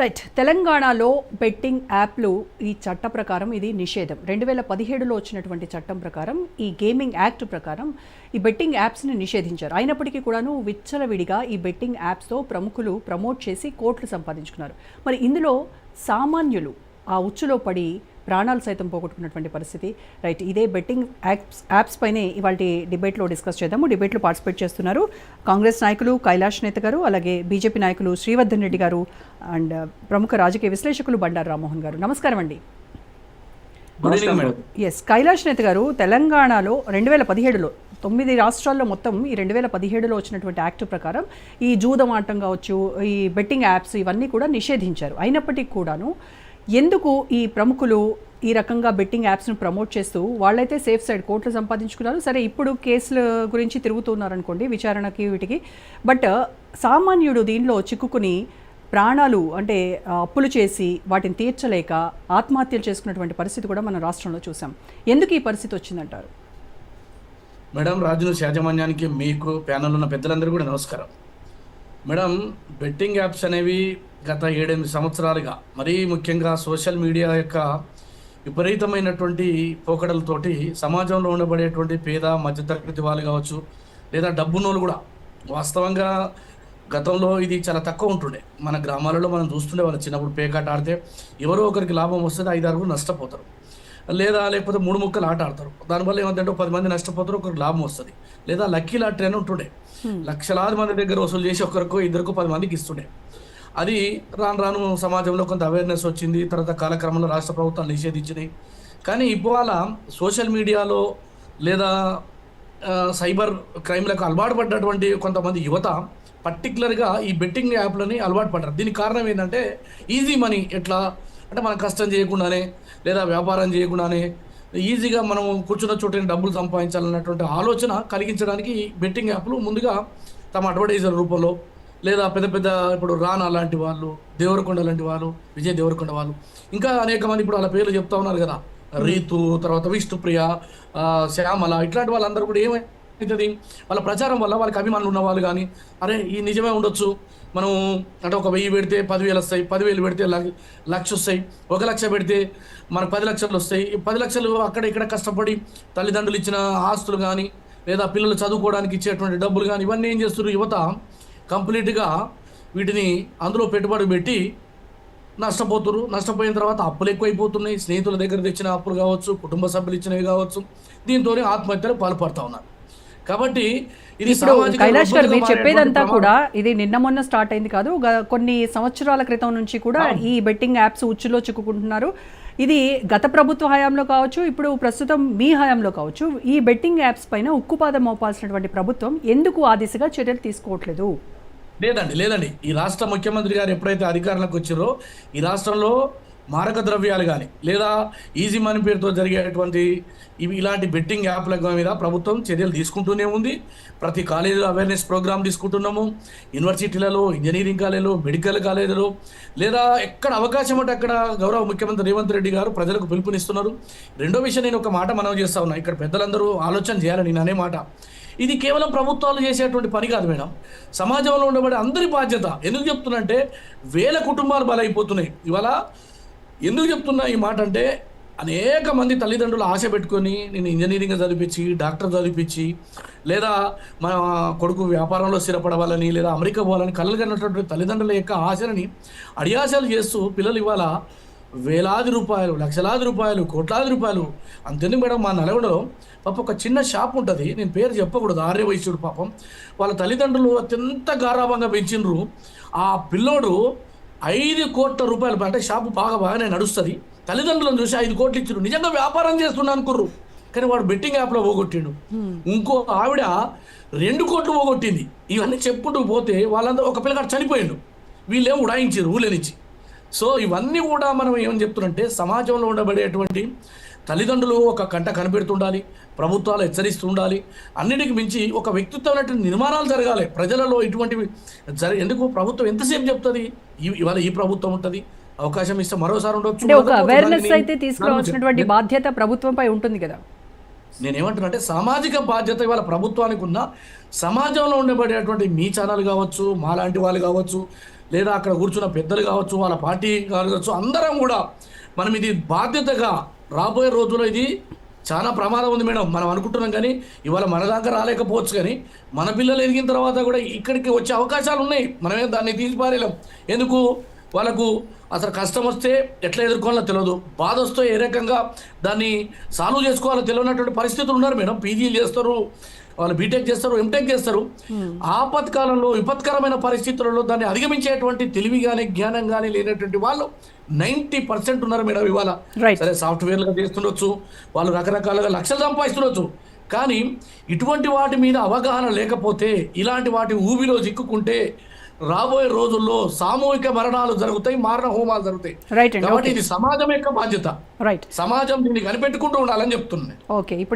Right తెలంగాణలో betting యాప్లు ఈ చట్ట ప్రకారం ఇది నిషేధం. రెండు వేల పదిహేడులో వచ్చినటువంటి చట్టం ప్రకారం ఈ గేమింగ్ యాక్ట్ ప్రకారం ఈ బెట్టింగ్ యాప్స్ని నిషేధించారు. అయినప్పటికీ కూడాను విచ్చలవిడిగా ఈ బెట్టింగ్ యాప్స్తో ప్రముఖులు ప్రమోట్ చేసి కోట్లు సంపాదించుకున్నారు. మరి ఇందులో సామాన్యులు ఆ ఉచ్చులో పడి ప్రాణాలు సైతం పోగొట్టుకున్నటువంటి పరిస్థితి. రైట్ ఇదే బెట్టింగ్ యాప్స్ యాప్స్ పైనే ఇవాళ డిబేట్లో డిస్కస్ చేద్దాము. డిబేట్లో పార్టిసిపేట్ చేస్తున్నారు కాంగ్రెస్ నాయకులు కైలాష్ నేత గారు అలాగే బీజేపీ నాయకులు శ్రీవర్ధన్ రెడ్డి గారు అండ్ ప్రముఖ రాజకీయ విశ్లేషకులు బండారు రామ్మోహన్ గారు. నమస్కారం అండి. Good evening madam S Kailash Neta గారు తెలంగాణలో రెండు వేల పదిహేడులో తొమ్మిది రాష్ట్రాల్లో మొత్తం ఈ రెండు వేల పదిహేడులో వచ్చినటువంటి యాక్ట్ ప్రకారం ఈ జూదం ఆటం కావచ్చు ఈ బెట్టింగ్ యాప్స్ ఇవన్నీ కూడా నిషేధించారు. అయినప్పటికీ కూడాను ఎందుకు ఈ ప్రముఖులు ఈ రకంగా బెట్టింగ్ యాప్స్ను ప్రమోట్ చేస్తూ వాళ్ళైతే సేఫ్ సైడ్ కోర్టులు సంపాదించుకున్నారు? సరే ఇప్పుడు కేసుల గురించి తిరుగుతున్నారు అనుకోండి విచారణకి వీటికి. బట్ uh, సామాన్యుడు దీనిలో చిక్కుకుని ప్రాణాలు అంటే అప్పులు చేసి వాటిని తీర్చలేక ఆత్మహత్యలు చేసుకున్నటువంటి పరిస్థితి కూడా మన రాష్ట్రంలో చూసాం. ఎందుకు ఈ పరిస్థితి వచ్చిందంటారు? మేడం రాజును యాజమాన్యానికి మీకు ప్యానల్ ఉన్న పెద్దలందరూ కూడా నమస్కారం. మేడం బెట్టింగ్ యాప్స్ అనేవి గత ఏడెనిమిది సంవత్సరాలుగా మరీ ముఖ్యంగా సోషల్ మీడియా యొక్క విపరీతమైనటువంటి పోకడలతోటి సమాజంలో ఉండబడేటువంటి పేద మధ్యతరగతి వాళ్ళు కావచ్చు లేదా డబ్బున్నోళ్ళు కూడా వాస్తవంగా గతంలో ఇది చాలా తక్కువ ఉంటుండే. మన గ్రామాలలో మనం చూస్తుండే వాళ్ళు చిన్నప్పుడు పేకాట ఆడితే ఎవరో ఒకరికి లాభం వస్తుంది ఐదు ఆరుగురు నష్టపోతారు. లేదా లేకపోతే మూడు ముక్కలు ఆట ఆడతారు. దానివల్ల ఏమంటే పది మంది నష్టపోతారు ఒకరికి లాభం వస్తుంది. లేదా లక్కీ లాటరీ అని ఉంటుండే. లక్షలాది మంది దగ్గర వసూలు చేసి ఒకరికో ఇద్దరికో పది మందికి ఇస్తుండే. అది రాను రాను సమాజంలో కొంత అవేర్నెస్ వచ్చింది తర్వాత కాలక్రమంలో రాష్ట్ర ప్రభుత్వాలు నిషేధించినాయి. కానీ ఇవాళ సోషల్ మీడియాలో లేదా సైబర్ క్రైమ్లకు అలవాటు పడ్డటువంటి కొంతమంది యువత పర్టికులర్గా ఈ బెట్టింగ్ యాప్లని అలవాటు పడ్డారు. దీనికి కారణం ఏంటంటే ఈజీ మనీ ఎట్లా? అంటే మనం కష్టం చేయకుండానే లేదా వ్యాపారం చేయకుండానే ఈజీగా మనం కూర్చున్న చోటని డబ్బులు సంపాదించాలన్నటువంటి ఆలోచన కలిగించడానికి బెట్టింగ్ యాప్లు ముందుగా తమ అడ్వర్టైజర్ రూపంలో లేదా పెద్ద పెద్ద ఇప్పుడు రానా లాంటి వాళ్ళు దేవరకొండ లాంటి వాళ్ళు విజయ్ దేవరకొండ వాళ్ళు. ఇంకా అనేక మంది ఇప్పుడు వాళ్ళ పేర్లు చెప్తా ఉన్నారు కదా. రీతు తర్వాత విష్ణుప్రియ శ్యామల ఇట్లాంటి వాళ్ళందరూ కూడా ఏమవుతుంది వాళ్ళ ప్రచారం వల్ల వాళ్ళకి అభిమానులు ఉన్న వాళ్ళు కానీ అరే ఈ నిజమే ఉండొచ్చు. మనం అంటే ఒక వెయ్యి పెడితే పదివేలు వస్తాయి పదివేలు పెడితే లక్ష వస్తాయి ఒక లక్ష పెడితే మనకు పది లక్షలు వస్తాయి. పది లక్షలు అక్కడ ఇక్కడ కష్టపడి తల్లిదండ్రులు ఇచ్చిన ఆస్తులు కానీ లేదా పిల్లలు చదువుకోవడానికి ఇచ్చేటువంటి డబ్బులు కానీ ఇవన్నీ ఏం చేస్తున్నారు? యువత కంప్లీట్గా వీటిని అందులో పెట్టుబడి పెట్టి నష్టపోతున్నారు నష్టపోయిన తర్వాత అప్పులు ఎక్కువైపోతున్నాయి. స్నేహితుల దగ్గర తెచ్చిన అప్పులు కావచ్చు కుటుంబ సభ్యులు ఇచ్చినవి కావచ్చు దీంతోనే ఆత్మహత్యలు పాల్పడతా ఉన్నారు. కాబట్టి ఇది కైలాష్ గారు మీరు చెప్పేదంతా కూడా ఇది నిన్న మొన్న స్టార్ట్ అయింది కాదు కొన్ని సంవత్సరాల క్రితం నుంచి కూడా ఈ బెట్టింగ్ యాప్స్ ఉచ్చులో చిక్కుకుంటున్నారు. ఇది గత ప్రభుత్వ హయాంలో కావచ్చు ఇప్పుడు ప్రస్తుతం మీ హయాంలో కావచ్చు ఈ బెట్టింగ్ యాప్స్ పైన ఉక్కుపాదం మోపాల్సినటువంటి ప్రభుత్వం ఎందుకు ఆ దిశగా చర్యలు తీసుకోవట్లేదు? లేదండి లేదండి. ఈ రాష్ట్ర ముఖ్యమంత్రి గారు ఎప్పుడైతే అధికారంలోకి వచ్చారో ఈ రాష్ట్రంలో మారక ద్రవ్యాలు కానీ లేదా ఈజీ మనీ పేరుతో జరిగేటువంటి ఇవి ఇలాంటి బెట్టింగ్ యాప్ల మీద ప్రభుత్వం చర్యలు తీసుకుంటూనే ఉంది. ప్రతి కాలేజీలో అవేర్నెస్ ప్రోగ్రామ్ తీసుకుంటున్నాము. యూనివర్సిటీలలో ఇంజనీరింగ్ కాలేజీలో మెడికల్ కాలేజీలో లేదా ఎక్కడ అవకాశం అంటే అక్కడ గౌరవ ముఖ్యమంత్రి రేవంత్ రెడ్డి గారు ప్రజలకు పిలుపునిస్తున్నారు. రెండో విషయం నేను ఒక మాట మనవి చేస్తా ఉన్నా. ఇక్కడ పెద్దలందరూ ఆలోచన చేయాలి నేను అనే మాట. ఇది కేవలం ప్రభుత్వాలు చేసేటువంటి పని కాదు మేడం. సమాజంలో ఉండబడే అందరి బాధ్యత ఎందుకు చెప్తున్నంటే వేల కుటుంబాలు బలైపోతున్నాయి. ఇవాళ ఎందుకు చెప్తున్నా ఈ మాట అంటే అనేక మంది తల్లిదండ్రులు ఆశ పెట్టుకొని నేను ఇంజనీరింగ్ చదివించి డాక్టర్ చదివించి లేదా మన కొడుకు వ్యాపారంలో స్థిరపడవాలని లేదా అమెరికా పోవాలని కలలు కన్నటువంటి తల్లిదండ్రుల యొక్క ఆశలని అడియాశలు చేస్తూ పిల్లలు ఇవాళ వేలాది రూపాయలు లక్షలాది రూపాయలు కోట్లాది రూపాయలు. అంతెందుకు మేడం మా నల్గొండలో పాప ఒక చిన్న షాప్ ఉంటుంది. నేను పేరు చెప్పకూడదు ఆర్య వైశ్యుడు పాపం. వాళ్ళ తల్లిదండ్రులు అత్యంత గారాభంగా పెంచిండ్రు. ఆ పిల్లోడు ఐదు కోట్ల రూపాయలు అంటే షాపు బాగా బాగానే నడుస్తుంది. తల్లిదండ్రులను చూసి ఐదు కోట్లు ఇచ్చారు నిజంగా వ్యాపారం చేస్తున్నా అనుకుర్రు. కానీ వాడు బెట్టింగ్ యాప్లో పోగొట్టిండు. ఇంకో ఆవిడ రెండు కోట్లు పోగొట్టింది. ఇవన్నీ చెప్పుకుంటూ పోతే వాళ్ళందరూ ఒక పిల్లగాడు చనిపోయిండు. వీళ్ళేం ఉడాయించారు ఊళ్ళనిచ్చి సో ఇవన్నీ కూడా మనం ఏమని చెప్తున్నంటే సమాజంలో ఉండబడేటువంటి తల్లిదండ్రులు ఒక కంట కనిపెడుతుండాలి ప్రభుత్వాలు హెచ్చరిస్తూ ఉండాలి అన్నిటికి మించి ఒక వ్యక్తిత్వమైనటువంటి నిర్మాణాలు జరగాలి. ప్రజలలో ఇటువంటివి జర ఎందుకు ప్రభుత్వం ఎంతసేపు చెప్తుంది? ఇవాళ ఈ ప్రభుత్వం ఉంటుంది అవకాశం ఇస్తే మరోసారి ఉండొచ్చు ఒక అవేర్నెస్ అయితే తీసుకురావాల్సినటువంటి బాధ్యత ప్రభుత్వంపై ఉంటుంది కదా. నేనేమంటున్నా అంటే సామాజిక బాధ్యత ఇవాళ ప్రభుత్వానికి ఉన్న సమాజంలో ఉండబడేటువంటి మీ ఛానల్ కావచ్చు మాలాంటి వాళ్ళు కావచ్చు లేదా అక్కడ కూర్చున్న పెద్దలు కావచ్చు వాళ్ళ పార్టీ కావచ్చు అందరం కూడా మనం ఇది బాధ్యతగా రాబోయే రోజుల్లో ఇది చాలా ప్రమాదం ఉంది మేడం. మనం అనుకుంటున్నాం కానీ ఇవాళ మన దాకా రాలేకపోవచ్చు కానీ మన పిల్లలు ఎదిగిన తర్వాత కూడా ఇక్కడికి వచ్చే అవకాశాలు ఉన్నాయి. మనమే దాన్ని తీసిపారేలేం ఎందుకు? వాళ్ళకు అసలు కష్టం వస్తే ఎట్లా ఎదుర్కోవాలో తెలియదు బాధ వస్తే ఏ రకంగా దాన్ని సాల్వ్ చేసుకోవాలో తెలియనటువంటి పరిస్థితులు ఉన్నారు మేడం. పీజీలు చేస్తారు వాళ్ళు బీటెక్ చేస్తారు ఎంటెక్ చేస్తారు. ఆపత్కాలంలో విపత్కరమైన పరిస్థితులలో దాన్ని అధిగమించేటువంటి తెలివి కానీ జ్ఞానం కానీ లేనటువంటి వాళ్ళు నైంటీ పర్సెంట్ ఉన్నారు మేడం ఇవాళ. సరే సాఫ్ట్వేర్లుగా చేస్తుండొచ్చు వాళ్ళు రకరకాలుగా లక్షలు సంపాదిస్తుండొచ్చు. కానీ ఇటువంటి వాటి మీద అవగాహన లేకపోతే ఇలాంటి వాటి ఊబిలో చిక్కుకుంటే రాబోయే రోజుల్లో సామూహిక మరణాలు జరుగుతాయి మారణ హోమాలు జరుగుతాయి. కాబట్టి ఇది సమాజం యొక్క బాధ్యత. రైట్ సమాజం దీన్ని కనిపెట్టుకుంటూ ఉండాలని చెప్తున్నాను ఓకే ఇప్పుడు